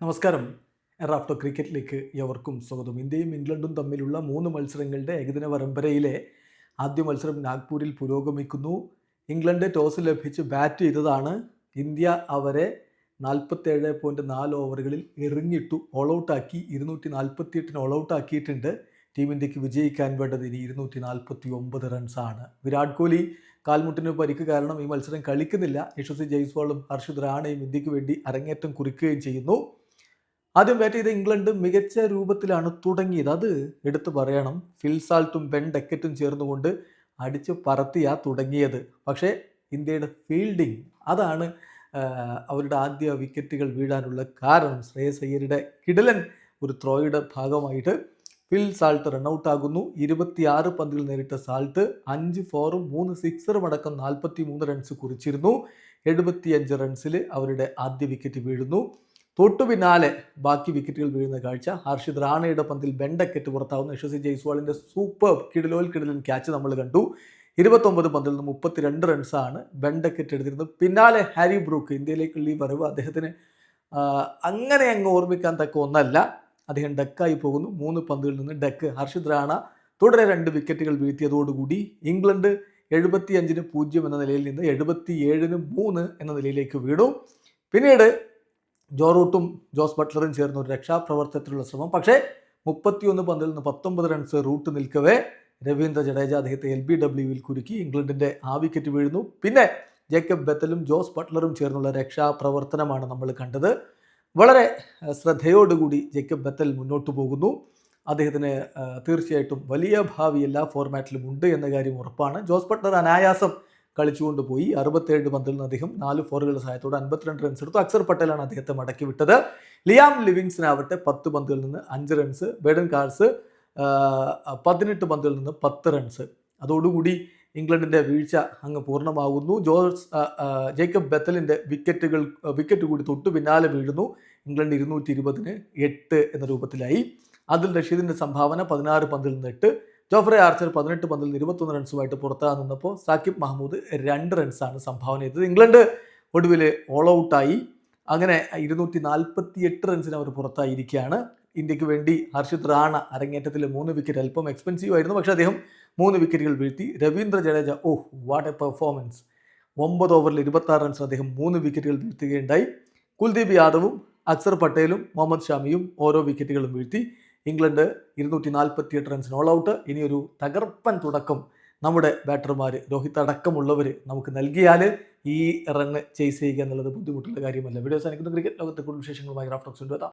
നമസ്കാരം. റാഫ്റ്റോ ക്രിക്കറ്റിലേക്ക് എവർക്കും സ്വാഗതം. ഇന്ത്യയും ഇംഗ്ലണ്ടും തമ്മിലുള്ള മൂന്ന് മത്സരങ്ങളുടെ ഏകദിന പരമ്പരയിലെ ആദ്യ മത്സരം നാഗ്പൂരിൽ പുരോഗമിക്കുന്നു. ഇംഗ്ലണ്ട് ടോസ് ലഭിച്ച് ബാറ്റ് ചെയ്തതാണ്. ഇന്ത്യ അവരെ നാൽപ്പത്തേഴ് പോയിന്റ് നാല് ഓവറുകളിൽ എറിഞ്ഞിട്ടു ഓൾ ഔട്ടാക്കി ഇരുന്നൂറ്റി നാൽപ്പത്തി എട്ടിന് ഓൾ ഔട്ട് ആക്കിയിട്ടുണ്ട്. ടീം ഇന്ത്യയ്ക്ക് വിജയിക്കാൻ വേണ്ടത് ഇനി ഇരുന്നൂറ്റി നാൽപ്പത്തി ഒമ്പത് റൺസാണ് വിരാട് കോഹ്ലി കാൽമുട്ടിന് പരിക്ക് കാരണം ഈ മത്സരം കളിക്കുന്നില്ല. യശസ്വി ജയ്സ്വാളും ഹർഷിത് റാണയും ഇന്ത്യയ്ക്ക് വേണ്ടി അരങ്ങേറ്റം കുറിക്കുകയും ചെയ്യുന്നു. ആദ്യം ബാറ്റ് ചെയ്ത ഇംഗ്ലണ്ട് മികച്ച രൂപത്തിലാണ് തുടങ്ങിയത്. അത് എടുത്തു പറയണം. ഫിൽസാൾട്ടും ബെൻ ഡെക്കറ്റും ചേർന്നുകൊണ്ട് അടിച്ച് പറത്തിയാ തുടങ്ങിയത്. പക്ഷേ ഇന്ത്യയുടെ ഫീൽഡിംഗ് അതാണ് അവരുടെ ആദ്യ വിക്കറ്റുകൾ വീഴാനുള്ള കാരണം. ശ്രേയസ് അയ്യരുടെ കിടലൻ ഒരു ത്രോയുടെ ഭാഗമായിട്ട് ഫിൽ സാൾട്ട് റൺഔട്ട് ആകുന്നു. ഇരുപത്തിയാറ് പന്തിൽ നേരിട്ട സാൾട്ട് അഞ്ച് ഫോറും മൂന്ന് സിക്സറും അടക്കം നാൽപ്പത്തി മൂന്ന് റൺസ് കുറിച്ചിരുന്നു. എഴുപത്തിയഞ്ച് റൺസിൽ അവരുടെ ആദ്യ വിക്കറ്റ് വീഴുന്നു. തൊട്ടു പിന്നാലെ ബാക്കി വിക്കറ്റുകൾ വീഴുന്ന കാഴ്ച. ഹർഷിത് റാണയുടെ പന്തിൽ ബെണ്ടക്കറ്റ് പുറത്താവുന്ന. യശസ്വി ജയ്സ്വാളിന്റെ സൂപ്പർ കിടിലോൽ കിടിലൻ ക്യാച്ച് നമ്മൾ കണ്ടു. ഇരുപത്തൊമ്പത് പന്തിൽ നിന്ന് മുപ്പത്തിരണ്ട് റൺസാണ് ബെണ്ടക്കറ്റ് എടുത്തിരുന്നത്. പിന്നാലെ ഹാരി ബ്രൂക്ക് ഇന്ത്യയിലേക്കുള്ള ഈ വരവ് അദ്ദേഹത്തിന് അങ്ങനെ അങ്ങ് ഓർമ്മിക്കാൻ തക്ക ഒന്നല്ല. അദ്ദേഹം ഡക്കായി പോകുന്നു. മൂന്ന് പന്തുകളിൽ നിന്ന് ഡക്ക്. ഹർഷിത് റാണ തുടരെ രണ്ട് വിക്കറ്റുകൾ വീഴ്ത്തിയതോടുകൂടി ഇംഗ്ലണ്ട് എഴുപത്തി അഞ്ചിന് പൂജ്യം എന്ന നിലയിൽ നിന്ന് എഴുപത്തി ഏഴിന് മൂന്ന് എന്ന നിലയിലേക്ക് വീണു. പിന്നീട് ജോ റൂട്ടും ജോസ് ബട്ട്ലറും ചേർന്ന ഒരു രക്ഷാപ്രവർത്തനത്തിലുള്ള ശ്രമം. പക്ഷേ മുപ്പത്തിയൊന്ന് പന്തിൽ നിന്ന് പത്തൊമ്പത് റൺസ് റൂട്ട് നിൽക്കവേ രവീന്ദ്ര ജഡേജ അദ്ദേഹത്തെ എൽ ബി ഡബ്ല്യുവിൽ കുരുക്കി. ഇംഗ്ലണ്ടിന്റെ ആ വിക്കറ്റ് വീഴുന്നു. പിന്നെ ജേക്കബ് ബെത്തലും ജോസ് ബട്ട്ലറും ചേർന്നുള്ള രക്ഷാപ്രവർത്തനമാണ് നമ്മൾ കണ്ടത്. വളരെ ശ്രദ്ധയോടുകൂടി ജേക്കബ് ബെത്തൽ മുന്നോട്ട് പോകുന്നു. അദ്ദേഹത്തിന് തീർച്ചയായിട്ടും വലിയ ഭാവി എല്ലാ ഫോർമാറ്റിലും ഉണ്ട് എന്ന കാര്യം ഉറപ്പാണ്. ജോസ് ബട്ട്ലർ അനായാസം കളിച്ചുകൊണ്ട് പോയി. അറുപത്തേഴ് പന്തിൽ നിന്ന് അദ്ദേഹം നാല് ഫോറുകളുടെ സഹായത്തോടെ അൻപത്തിരണ്ട് റൺസ് എടുത്തു. അക്സർ പട്ടേലാണ് അദ്ദേഹത്തെ മടക്കി വിട്ടത്. ലിയാം ലിവിങ്സിനാവട്ടെ പത്ത് പന്തുകളിൽ നിന്ന് അഞ്ച് റൺസ് ബേഡൻ കാർസ് പതിനെട്ട് പന്തുകളിൽ നിന്ന് പത്ത് റൺസ് അതോടുകൂടി ഇംഗ്ലണ്ടിന്റെ വീഴ്ച അങ്ങ് പൂർണമാകുന്നു. ജോർജ് ജേക്കബ് ബെത്തലിന്റെ വിക്കറ്റുകൾ വിക്കറ്റ് കൂടി തൊട്ടു പിന്നാലെ വീഴുന്നു. ഇംഗ്ലണ്ട് ഇരുന്നൂറ്റി ഇരുപതിന് എട്ട് എന്ന രൂപത്തിലായി. അതിൽ റഷീദിന്റെ സംഭാവന പതിനാറ് പന്തിൽ നിന്ന് എട്ട് ജോഫ്രെ ആർച്ചർ പതിനെട്ട് പന്തിൽ ഇരുപത്തൊന്ന് റൺസുമായിട്ട് പുറത്താകാൻ നിന്നപ്പോൾ സാക്കിബ് മഹമ്മൂദ് രണ്ട് റൺസാണ് സംഭാവന ചെയ്തത്. ഇംഗ്ലണ്ട് ഒടുവിൽ ഓൾ ഔട്ടായി അങ്ങനെ ഇരുന്നൂറ്റി നാൽപ്പത്തി എട്ട് റൺസിന് അവർ പുറത്തായിരിക്കുകയാണ്. ഇന്ത്യയ്ക്ക് വേണ്ടി ഹർഷിത് റാണ അരങ്ങേറ്റത്തിൽ മൂന്ന് വിക്കറ്റ് അല്പം എക്സ്പെൻസീവ് ആയിരുന്നു. പക്ഷേ അദ്ദേഹം മൂന്ന് വിക്കറ്റുകൾ വീഴ്ത്തി. Ravindra Jadeja oh what a performance ഒമ്പത് ഓവറിൽ ഇരുപത്തി ആറ് റൺസ് അദ്ദേഹം മൂന്ന് വിക്കറ്റുകൾ വീഴ്ത്തുകയുണ്ടായി. കുൽദീപ് യാദവും അക്സർ പട്ടേലും മുഹമ്മദ് ഷാമിയും ഓരോ വിക്കറ്റുകളും വീഴ്ത്തി. ഇംഗ്ലണ്ട് ഇരുന്നൂറ്റി നാൽപ്പത്തി എട്ട് റൺസിന് ഓൾ ഔട്ട് ഇനിയൊരു തകർപ്പൻ തുടക്കം നമ്മുടെ ബാറ്റർമാർ രോഹിത് അടക്കമുള്ളവർ നമുക്ക് നൽകിയാൽ ഈ റണ്ണ് ചെയ്സ് ചെയ്യുക എന്നുള്ളത് ബുദ്ധിമുട്ടുള്ള കാര്യമല്ല. വീഡിയോസ് അനുക്കുന്ന ക്രിക്കറ്റ് ലോകത്തെ കൂടുതൽ വിശേഷങ്ങളുമായി റാഫ്റ്റോക്സ് എത്താം